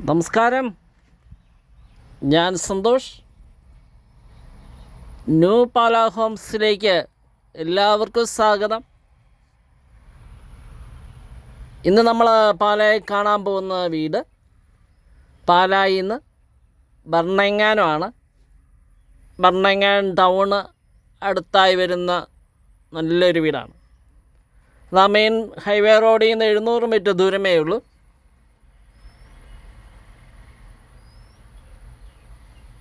നമസ്കാരം. ഞാൻ സന്തോഷ്. ന്യൂ പാല ഹോംസിലേക്ക് എല്ലാവർക്കും സ്വാഗതം. ഇന്ന് നമ്മൾ പാലായി കാണാൻ പോകുന്ന വീട് പാലായിൽ നിന്ന് ഭരണങ്ങാനമാണ്. ഭരണങ്ങാൻ ടൗണ് അടുത്തായി വരുന്ന നല്ലൊരു വീടാണ്. അത് മെയിൻ ഹൈവേ റോഡിൽ നിന്ന് എഴുന്നൂറ് മീറ്റർ ദൂരമേ ഉള്ളൂ.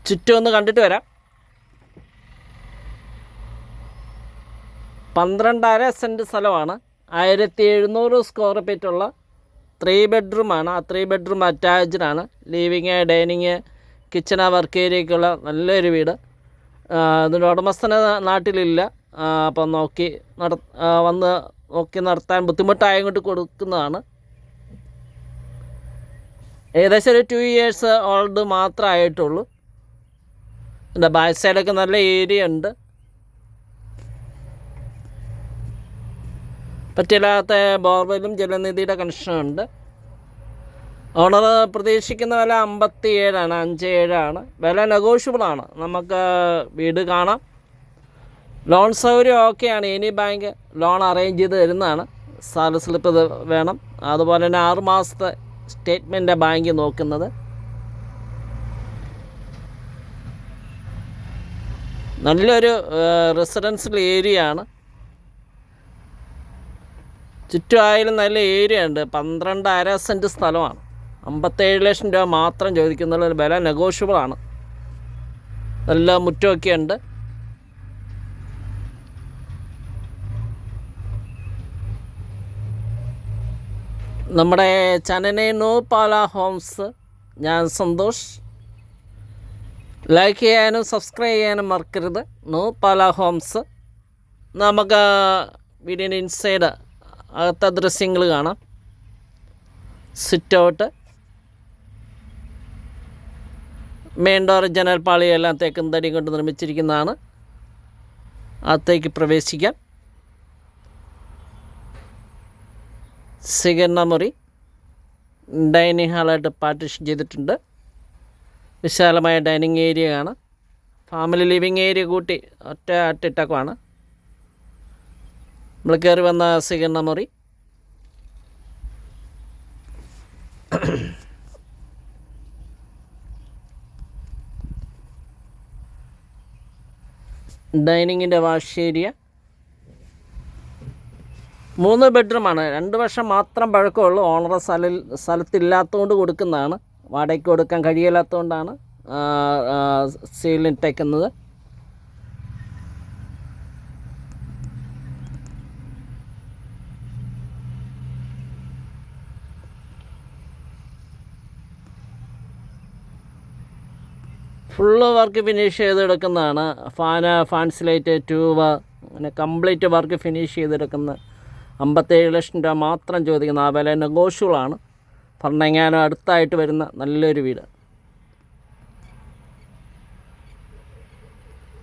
ചുറ്റും ഒന്ന് കണ്ടിട്ട് വരാം. പന്ത്രണ്ടര സെന്റ് സ്ഥലമാണ്. ആയിരത്തി എഴുന്നൂറ് സ്ക്വയർ ഫീറ്റുള്ള ത്രീ ബെഡ്റൂമാണ് ആ ത്രീ ബെഡ്റൂം അറ്റാച്ച്ഡ് ആണ്. ലിവിങ് ഡൈനിങ് കിച്ചണ വർക്ക് ഏരിയയ്ക്കുള്ള നല്ലൊരു വീട്. ആ, ഇതിന്റെ ഉടമസ്ഥന് നാട്ടിലില്ല. ആ, അപ്പം നോക്കി നട വന്ന് നോക്കി നടത്താൻ ബുദ്ധിമുട്ടായ കൊടുക്കുന്നതാണ്. ഏകദേശം ഒരു ടു ഇയേഴ്സ് ഓൾഡ് മാത്രമായിട്ടുള്ളൂ. എന്റെ ബാക്ക് സൈഡൊക്കെ നല്ല ഏരിയ ഉണ്ട്. പറ്റില്ലാത്ത ബോർവെല്ലും ജലനിധിയുടെ കണക്ഷനും ഉണ്ട്. ഓണർ പ്രതീക്ഷിക്കുന്ന വില അമ്പത്തി ഏഴാണ് അഞ്ച് ഏഴാണ് വില നെഗോഷ്യബിളാണ് നമുക്ക് വീട് കാണാം. ലോൺ സൗകര്യം ഓക്കെയാണ് ഇനി ബാങ്ക് ലോൺ അറേഞ്ച് ചെയ്ത് തരുന്നതാണ്. സാല സ്ലിപ്പ് വേണം. അതുപോലെ തന്നെ ആറുമാസത്തെ സ്റ്റേറ്റ്മെന്റ് ബാങ്ക് നോക്കുന്നത്. നല്ലൊരു റെസിഡൻഷ്യൽ ഏരിയ ആണ്. ചുറ്റുമായാലും നല്ല ഏരിയ ഉണ്ട്. പന്ത്രണ്ട് അര സെന്റ് സ്ഥലമാണ്. അമ്പത്തേഴ് ലക്ഷം രൂപ മാത്രം ചോദിക്കുന്നുള്ള വില നെഗോഷ്യബിൾ ആണ്. നല്ല മുറ്റമൊക്കെ ഉണ്ട്. നമ്മുടെ ചനനെ നോ പാല ഹോംസ് ഞാൻ സന്തോഷ്. ലൈക്ക് ചെയ്യാനും സബ്സ്ക്രൈബ് ചെയ്യാനും മറക്കരുത്. നോ പാല ഹോംസ് നമുക്ക് വീടിന്റെ ഇൻസൈഡ് അകത്ത ദൃശ്യങ്ങൾ കാണാം. സിറ്റ് ഔട്ട് മെയിൻ ഡോർ ജനൽ പാളിയെല്ലാം തേക്കും തടിയും കൊണ്ട് നിർമ്മിച്ചിരിക്കുന്നതാണ്. അകത്തേക്ക് പ്രവേശിക്കാം. സ്വീകരണ മുറി. ഡൈനിങ് ഹാളായിട്ട് പാർട്ടിഷൻ ചെയ്തിട്ടുണ്ട്. വിശാലമായ ഡൈനിങ് ഏരിയ ആണ്. ഫാമിലി ലിവിങ് ഏരിയ കൂട്ടി ഒറ്റ അറ്റിട്ടക്കുമാണ് നമ്മൾ കയറി വന്ന സ്വീകരണ മുറി. ഡൈനിങ്ങിന്റെ വാഷ് ഏരിയ. മൂന്ന് ബെഡ്റൂമാണ് രണ്ട് വർഷം മാത്രം പഴക്കമുള്ളൂ. ഓണർ സ്ഥല സ്ഥലത്തില്ലാത്തതുകൊണ്ട് കൊടുക്കുന്നതാണ്. വാടകയ്ക്ക് കൊടുക്കാൻ കഴിയില്ലാത്തതുകൊണ്ടാണ് സീലിട്ടേക്കുന്നത് ഫുള്ള് വർക്ക് ഫിനിഷ് ചെയ്തെടുക്കുന്നതാണ്. ഫാന് ഫാൻസ് ലൈറ്റ് ട്യൂബ് അങ്ങനെ കംപ്ലീറ്റ് വർക്ക് ഫിനിഷ് ചെയ്തെടുക്കുന്ന അമ്പത്തേഴ് ലക്ഷം രൂപ മാത്രം ചോദിക്കുന്ന ആ വില നെഗോഷ്യബിളാണ് പറഞ്ഞെങ്ങാനും അടുത്തായിട്ട് വരുന്ന നല്ലൊരു വീട്.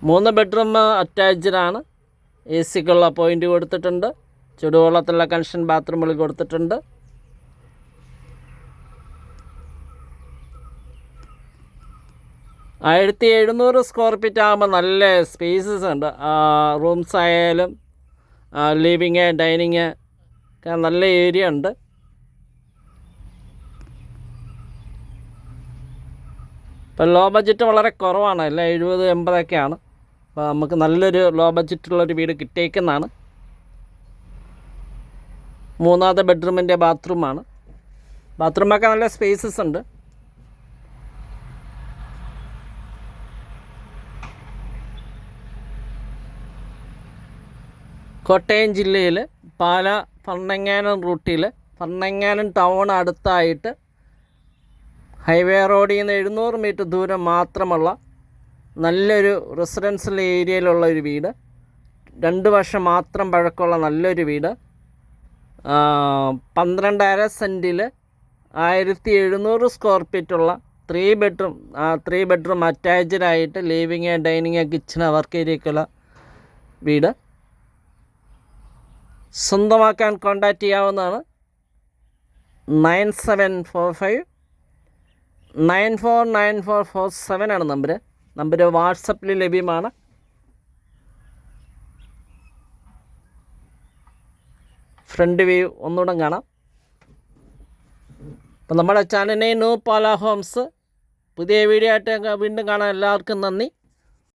മൂന്ന് ബെഡ്റൂം അറ്റാച്ച്ഡ് ആണ്. എ സിക്കുള്ള പോയിന്റ് കൊടുത്തിട്ടുണ്ട്. ചുടുവെള്ളത്തിലുള്ള കണക്ഷൻ ബാത്റൂമുകൾ കൊടുത്തിട്ടുണ്ട്. ആയിരത്തി എഴുന്നൂറ് സ്ക്വയർ ഫീറ്റ് ആകുമ്പോൾ നല്ല സ്പേസസ് ഉണ്ട്. റൂംസ് ആയാലും ലിവിങ് ഡൈനിങ് നല്ല ഏരിയ ഉണ്ട്. ഇപ്പം ലോ ബഡ്ജറ്റ് വളരെ കുറവാണ്. എല്ലാം എഴുപത് എൺപതൊക്കെയാണ്. അപ്പോൾ നമുക്ക് നല്ലൊരു ലോ ബഡ്ജറ്റുള്ളൊരു വീട് കിട്ടിയേക്കുന്നതാണ്. മൂന്നാമത്തെ ബെഡ്റൂമിന്റെ ബാത്റൂമാണ് ബാത്റൂമൊക്കെ നല്ല സ്പേസസ് ഉണ്ട്. കോട്ടയം ജില്ലയിൽ പാല ഭരണങ്ങാനം റൂട്ടിൽ ഭരണങ്ങാനം ടൗൺ അടുത്തായിട്ട് ഹൈവേ റോഡിൽ നിന്ന് എഴുന്നൂറ് മീറ്റർ ദൂരം മാത്രമുള്ള നല്ലൊരു റെസിഡൻഷ്യൽ ഏരിയയിലുള്ള ഒരു വീട്. രണ്ട് വർഷം മാത്രം പഴക്കമുള്ള നല്ലൊരു വീട്. പന്ത്രണ്ടര സെന്റിൽ ആയിരത്തി എഴുന്നൂറ് square ഫീറ്റുള്ള three bedroom three bedroom attached ആയിട്ട് ലിവിങ് ഡൈനിങ് കിച്ചൺ വർക്ക് ഏരിയക്കുള്ള വീട്. സ്വന്തമാക്കാൻ കോണ്ടാക്റ്റ് ചെയ്യാവുന്നതാണ് nine seven four five nine four nine four four seven ആണ് നമ്പർ നമ്പർ വാട്സപ്പിൽ ലഭ്യമാണ്. ഫ്രണ്ട് വ്യൂ ഒന്നുകൂടെ കാണാം. അപ്പം നമ്മുടെ ചാനലിനെ ന്യൂ പാല ഹോംസ് പുതിയ വീഡിയോ ആയിട്ട് വീണ്ടും കാണാൻ എല്ലാവർക്കും നന്ദി.